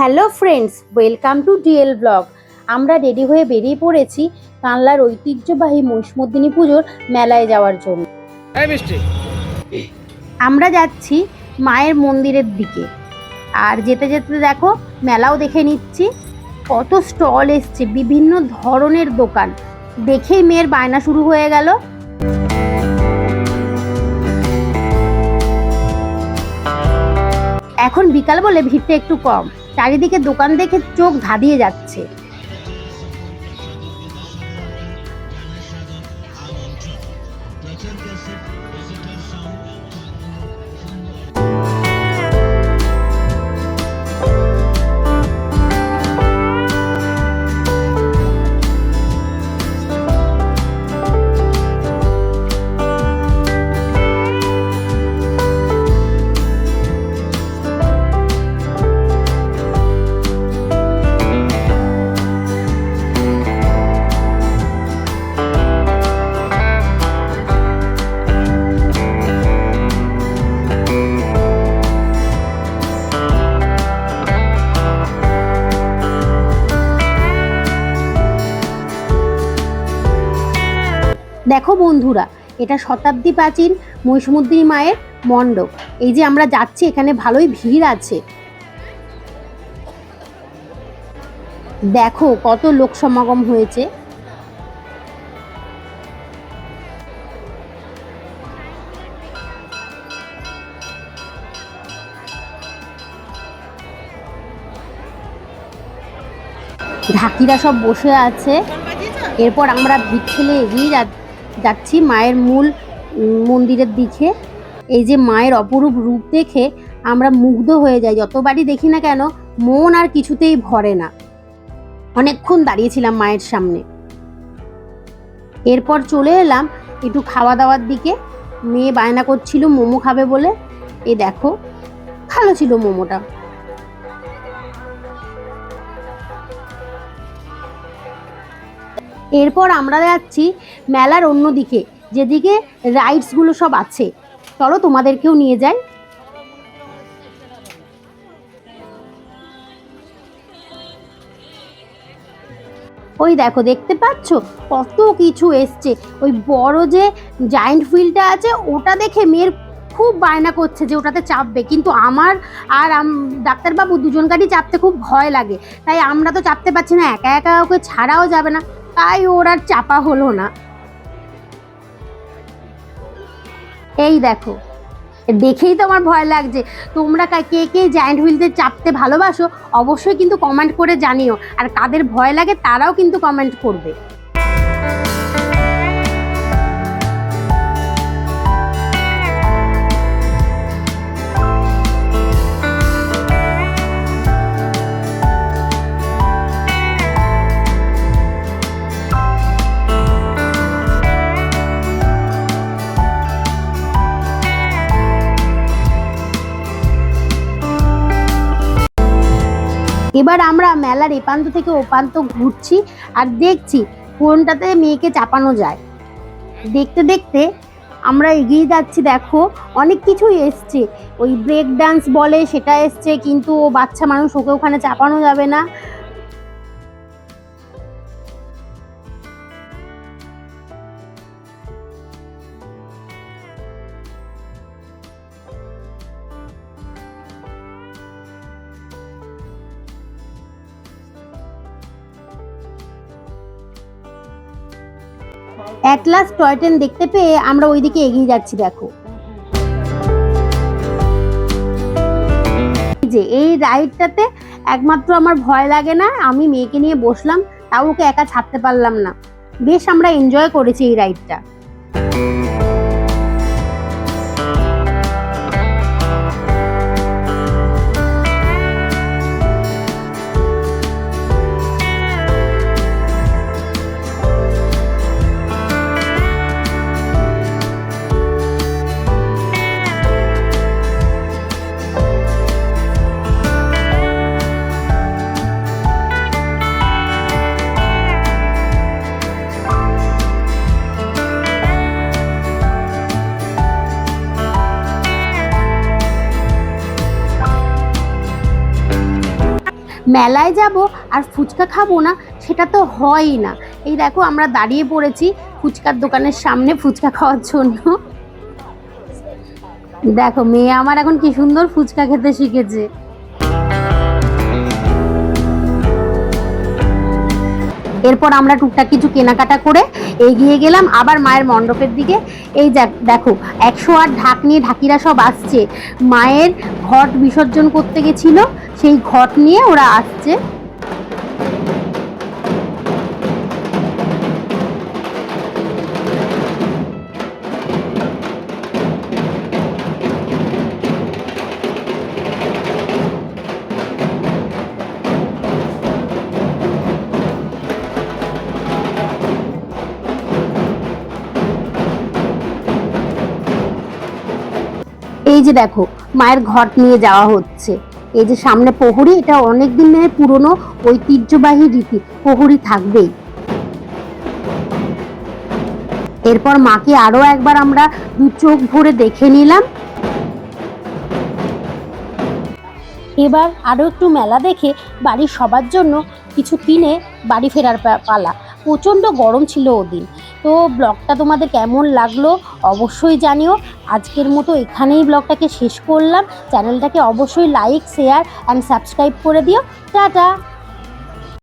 Hello friends welcome to D L blog. আমরা ready হয়ে বেরিয়ে পড়েছি কানলার ঐতিহ্যবাহী মহিষমর্দিনী পুজোর মেলায় যাওয়ার জন্য। আমরা যাচ্ছি মায়ের মন্দিরের দিকে। আর যেতে যেতে দেখো মেলাও দেখে নিচ্ছি। কত স্টল এসছে বিভিন্ন ধরনের দোকান। দেখেই মেয়ের বায়না শুরু হয়ে গেল। এখন বিকাল বলে ভিড়টা একটু কম। চারিদিকে দোকান দেখে চোখ ধাঁধিয়ে যাচ্ছে। দেখো বন্ধুরা, এটা শতাব্দী প্রাচীন মহিষমুদ্দিনী মায়ের মণ্ডপ। এই যে আমরা যাচ্ছি, এখানে ভালোই ভিড় আছে। দেখো কত লোক সমাগম হয়েছে। ঢাকিরা সব বসে আছে। এরপর আমরা ভিড় ঠেলে এগিয়ে যা- যাচ্ছি মায়ের মূল মন্দিরের দিকে। এই যে মায়ের অপরূপ রূপ দেখে আমরা মুগ্ধ হয়ে যাই। যতবারই দেখি না কেন, মন আর কিছুতেই ভরে না। অনেকক্ষণ দাঁড়িয়েছিলাম মায়ের সামনে। এরপর চলে এলাম একটু খাওয়া দাওয়ার দিকে। মেয়ে বায়না করছিল, মোমো খাবে বলে। এ দেখো, ভালো ছিল মোমোটা। এরপর আমরা যাচ্ছি মেলার অন্য দিকে যেদিকে রাইডসগুলো সব আছে। চলো তোমাদেরকেও নিয়ে যাই। ওই দেখো, দেখতে পাচ্ছ? কত কিছু এসছে। ওই বড় যে জায়েন্ট হুইলটা আছে, ওটা দেখে মেয়ের খুব বায়না করছে যে ওটাতে চাপবে। কিন্তু আমার আর ডাক্তারবাবু দুজনকারই চাপতে খুব ভয় লাগে। তাই আমরা তো চাপতে পারছি না, একা একা ওকে ছাড়াও যাবে না। তাই ওর আর চাপা হলো না। এই দেখো, দেখেই তো আমার ভয় লাগছে। তোমরা কা- কে জায়েন্ট হুইলতে চাপতে ভালোবাসো? অবশ্যই কিন্তু কমেন্ট করে জানিও। আর কাদের ভয় লাগে তারাও কিন্তু কমেন্ট করবে। এবার আমরা মেলার এপান্ত থেকে ওপান্ত ঘুরছি আর দেখছি কোনটাতে মেয়েকে চাপানো যায়। দেখতে দেখতে আমরা এগিয়ে যাচ্ছি, দেখো অনেক কিছুই এসছে। ওই ব্রেক ডান্স বলে সেটা এসছে, কিন্তু ও বাচ্চা মানুষ, ওকে ওখানে চাপানো যাবে না। অ্যাটলাস টয় ট্রেন দেখতে পেয়ে আমরা ওইদিকে এগিয়ে যাচ্ছি, দেখো। যে, এই রাইডটাতে একমাত্র আমার ভয় লাগে না, আমি মেয়েকে নিয়ে বসলাম, তাও ওকে একা ছাড়তে পারলাম না। বেশ আমরা এনজয় করেছি এই রাইডটা মেলায় যাব আর ফুচকা খাব না, সেটা তো হয়ই না। এই দেখো আমরা দাঁড়িয়ে পড়েছি ফুচকার দোকানের সামনে ফুচকা খাওয়ার জন্য। দেখো, মেয়ে আমার এখন কি সুন্দর ফুচকা খেতে শিখেছে। এরপর আমরা টুকটাক কিছু কেনাকাটা করে এগিয়ে গেলাম আবার মায়ের মণ্ডপের দিকে। এই দেখ- একশো আট ঢাক নিয়ে ঢাকিরা সব আসছে। মায়ের ঘট বিসর্জন করতে গেছিল, সেই ঘট নিয়ে ওরা আসছে। এই যে দেখো, মায়ের ঘট নিয়ে যাওয়া হচ্ছে। এই যে সামনে প্রহরী, এটা অনেক দিন দিনের পুরনো ঐতিহ্যবাহী রীতি। প্রহরী থাকবেই। এরপর মাকে আরও একবার আমরা দু চোখ ভরে দেখে নিলাম। এবার আরও একটু মেলা দেখে বাড়ির সবার জন্য কিছু কিনে বাড়ি ফেরার পালা। প্রচণ্ড গরম ছিল ওদিন তো ব্লগটা তোমাদের কেমন লাগল অবশ্যই জানিও। আজকের মতো এখানেই ব্লগটাকে শেষ করলাম। চ্যানেলটাকে অবশ্যই লাইক শেয়ার অ্যান্ড সাবস্ক্রাইব করে দিও। টাটা!